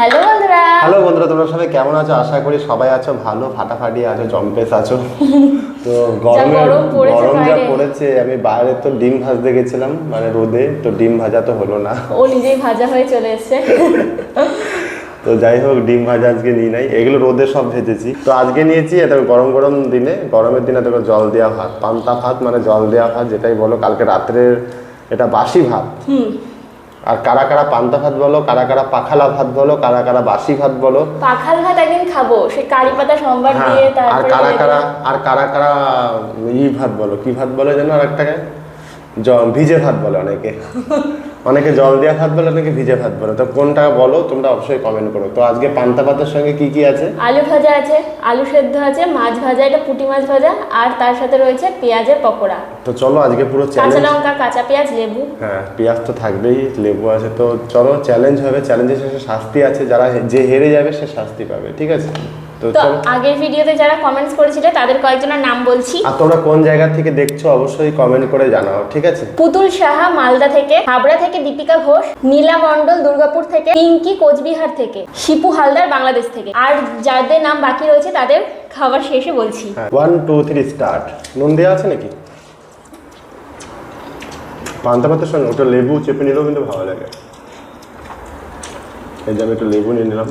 Hello বন্ধুরা। Hello বন্ধুরা তোমরা সবাই কেমন আছো? আশা করি সবাই আছো ভালো ফাটাফাটি আছো জম্পেস আছো। তো গরমে গরম যা পড়েছে আমি বাইরে তো ডিম ভাজতে গেছিলাম মানে রোদে তো ডিম ভাজা তো হলো না। ও নিজেই ভাজা হয়ে চলে এসেছে। তো যাই হোক ডিম ভাজা আজকে নিই নাই। এগুলো রোদে সব ভেজেছি। তো আজকে নিয়েছি এটা গরম গরম দিনে গরমের দিনে দেখো জল দেওয়া ভাত পান্তা ভাত মানে জল দেওয়া ভাত যেটাই বলো কালকে রাত্রের এটা বাসি ভাত। আর কারা কারা পান্তা ভাত বলো কারা কারা পাখালা ভাত বলো কারা কারা বাসি ভাত বলো। পাখাল ভাত একদিন খাব সেই কারি পাতা সম্বার হ্যাঁ দিয়ে আর কারা কারা আর কারা কারা ই ভাত বলো কি ভাত বলো যেন আর একটাকে ভিজে ভাত বলে অনেকে। অনেকে জল দেওয়া ভাত বলে অনেকে ভিজে ভাত বলে তো কোনটা বলো তোমরা অবশ্যই কমেন্ট করো। তো আজকে পান্তা ভাতের সঙ্গে কি কি আছে? আলু ভাজা আছে আলু সেদ্ধ আছে মাছ ভাজা এটা পুঁটি মাছ ভাজা আর তার সাথে রয়েছে পেঁয়াজের পকোড়া। তো চলো আজকে পুরো কাঁচা লঙ্কা কাঁচা পেঁয়াজ লেবু। হ্যাঁ পেঁয়াজ তো থাকবেই লেবু আছে। তো চলো চ্যালেঞ্জ হবে। চ্যালেঞ্জের শেষে শাস্তি আছে। যারা যে হেরে যাবে সে শাস্তি পাবে। ঠিক আছে? তো আগের ভিডিওতে যারা কমেন্টস করেছিল তাদের কয়েকজনের নাম বলছি। আর তোমরা কোন জায়গা থেকে দেখছ অবশ্যই কমেন্ট করে জানাও ঠিক আছে? পুতুল সাহা মালদা থেকে হাবড়া থেকে দীপিকা ঘোষ নীলা মণ্ডল দুর্গাপুর থেকে পিঙ্কি কোচবিহার থেকে শিপু হালদার বাংলাদেশ থেকে। আর যাদের নাম বাকি রয়েছে তাদের খাবার শেষে বলছি। ওয়ান টু থ্রি স্টার্ট নুন দেওয়া আছে নাকি? পান্তা ভাতের সঙ্গে ওটা লেবু চেপে নিলেও কিন্তু ভালো লাগে। এই যে আমি একটু লেবু নিয়ে নিলাম।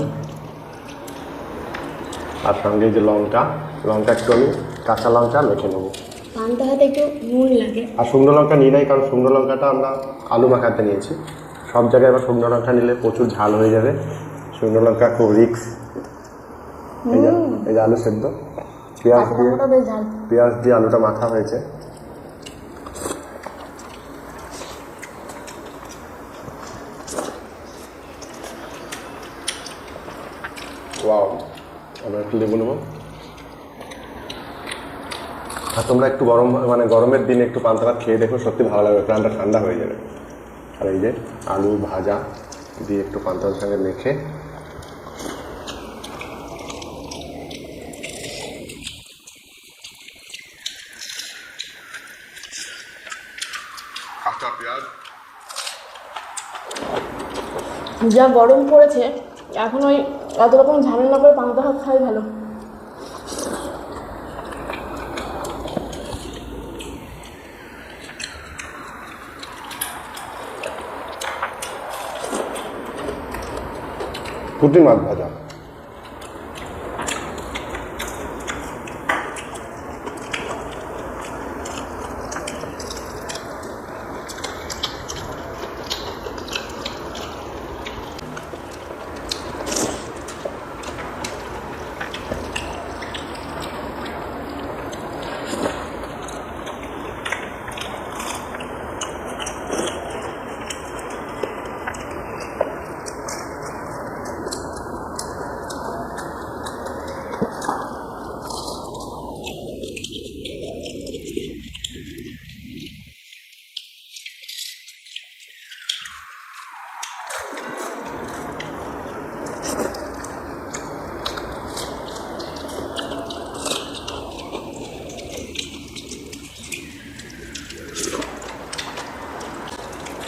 আর সঙ্গে যে লঙ্কা লঙ্কা একটু আমি কাঁচা লঙ্কা মেখে নেব। পান্তা হাতে একটু নুন লাগে। আর শুকনো লঙ্কা নিয়ে নাই কারণ শুকনো লঙ্কাটা আমরা আলু মাখাতে নিয়েছি। সব জায়গায় এবার শুকনো লঙ্কা নিলে প্রচুর ঝাল হয়ে যাবে। শুকনো লঙ্কা খুব রিক্স। এই যে এই যে আলু সেদ্ধ। পেঁয়াজ দিয়ে পেঁয়াজ দিয়ে আলুটা মাখা হয়েছে। ওয়াও। আমরা একটু লেবু নেব। আর তোমরা একটু গরম মানে গরমের দিনে একটু পান্তা খেয়ে দেখো, সত্যি ভালো লাগবে, প্রাণটা ঠান্ডা হয়ে যাবে। আর এই যে আলু ভাজা দিয়ে একটু পান্তা ভাতের সঙ্গে মেখে। যা গরম পড়েছে, এখন ওই এত রকম ঝামেলা করে পান্তা ভাত খাই ভালো। পুঁটি মাছ ভাজা।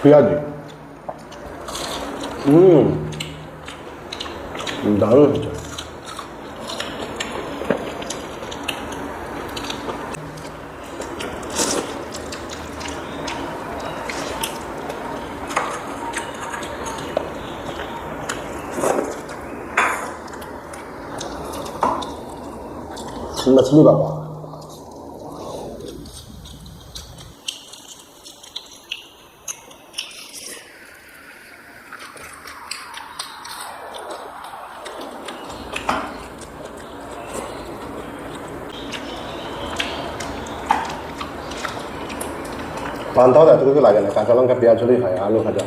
해야지. 음. 음. 나는 진짜. 음, 나 집에 가봐. পান্তাও এত কিছু লাগে না কাঁচা লঙ্কা পেঁয়াজ হলেই হয় আলু ভাজা।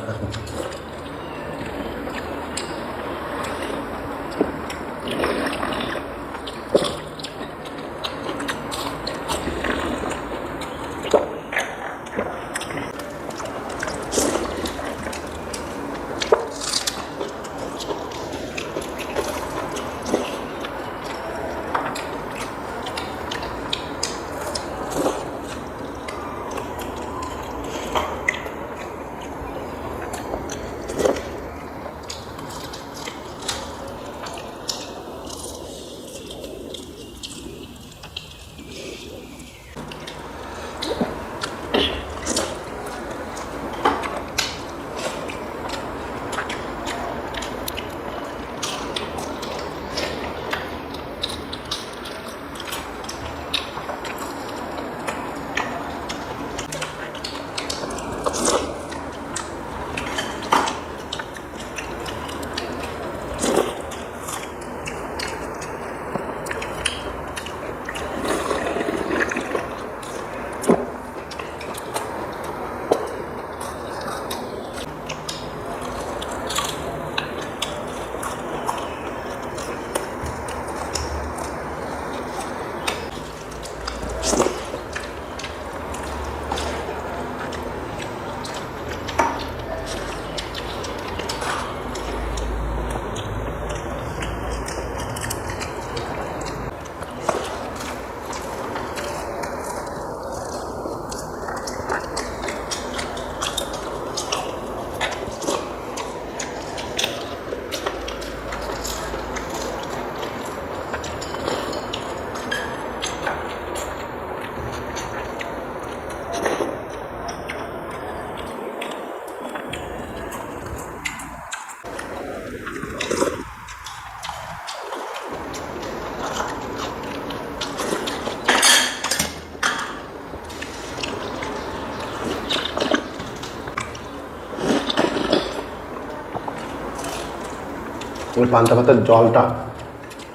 পান্তা ভাতের জলটা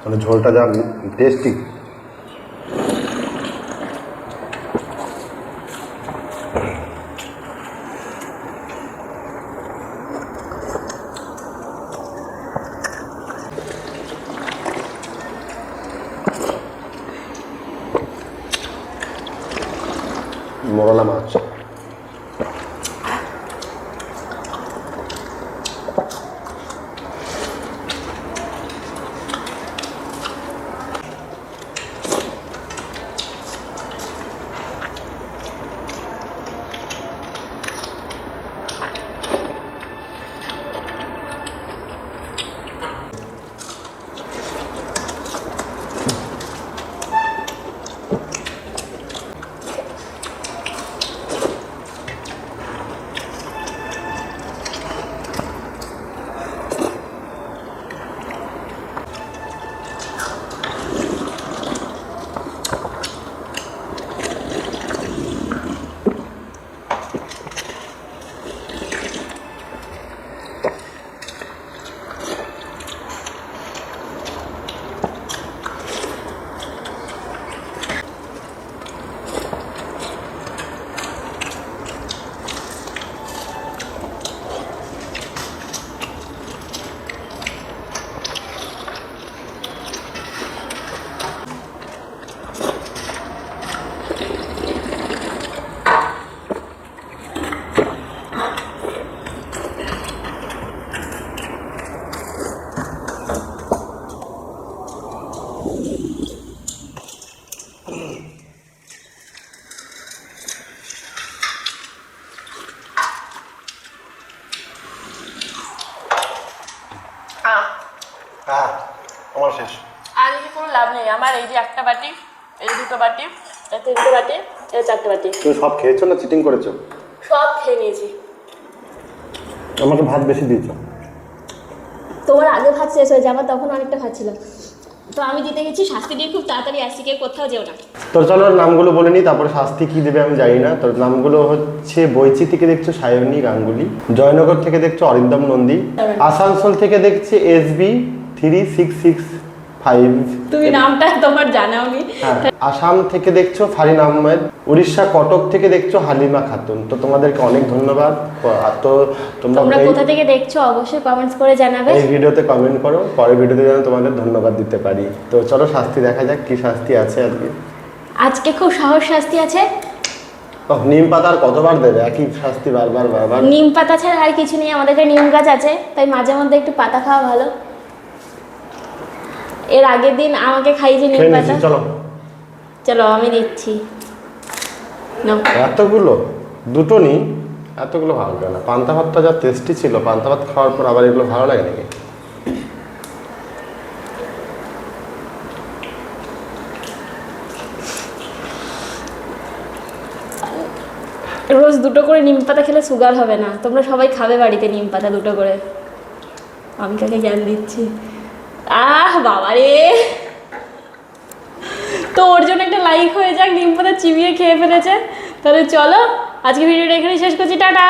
মানে ঝোলটা যা টেস্টি আমার এই যে একটা বাটি এই দুটো বাটি এই তিনটে বাটি এই চারটে বাটি। তুমি সব খেয়েছো না চিটিং করেছ? সব খেয়ে নিয়েছি। আমাকে ভাত বেশি দিয়েছ। তোমার আগে ভাত শেষ হয়েছে আমার তখন অনেকটা ভাত ছিল তো আমি দিতে গেছি শাস্তি দিয়ে খুব তাড়াতাড়ি আসছি কেউ কোথাও যেও না। তোর চলো নামগুলো বলে নিই তারপরে শাস্তি কি দেবে আমি জানি না। তোর নামগুলো হচ্ছে বৈচি থেকে দেখছ সায়নী গাঙ্গুলি। জয়নগর থেকে দেখছ অরিন্দম নন্দী। আসানসোল থেকে দেখছি S B three six six five তুমি নামটা তোমার জানাওনি হ্যাঁ। আসাম থেকে দেখছ ফারিন আহমেদ উড়িষ্যা কটক থেকে দেখছ হালিমা খাতুন। তো তোমাদেরকে অনেক ধন্যবাদ। তো তোমরা কোথা থেকে দেখছ অবশ্যই কমেন্টস করে জানাবে। এই ভিডিওতে কমেন্ট করো পরের ভিডিওতে যেন তোমাদের ধন্যবাদ দিতে পারি। তো চলো শাস্তি দেখা যাক কি শাস্তি আছে আজকে। আজকে খুব সাহস শাস্তি আছে। নিম পাতা আর কতবার দেবে? একই শাস্তি বারবার বারবার। নিম পাতা ছাড়া আর কিছু নেই আমাদের নিম গাছ আছে তাই মাঝে মধ্যে একটু পাতা খাওয়া ভালো। এর আগের দিন আমাকে খাইয়েছে নিম পাতা। চলো। চলো আমি দিচ্ছি। নাও। এতগুলো? দুটো নি? এতগুলো ভালো লাগে না। পান্তা ভাতটা যা টেস্টি ছিল পান্তা ভাত খাওয়ার পর আবার এগুলো ভালো লাগে নাকি? রোজ দুটো করে নিম পাতা খেলে সুগার হবে না। তোমরা সবাই খাবে বাড়িতে নিম পাতা দুটো করে। আমি কাকে জ্ঞান দিচ্ছি? আহ বাবা রে তো ওর জন্য একটা লাইক হয়ে যাক নিম্পদা চিবিয়ে খেয়ে ফেলেছে। তাহলে চলো আজকে ভিডিওটা এখানে শেষ করছি, টাটা।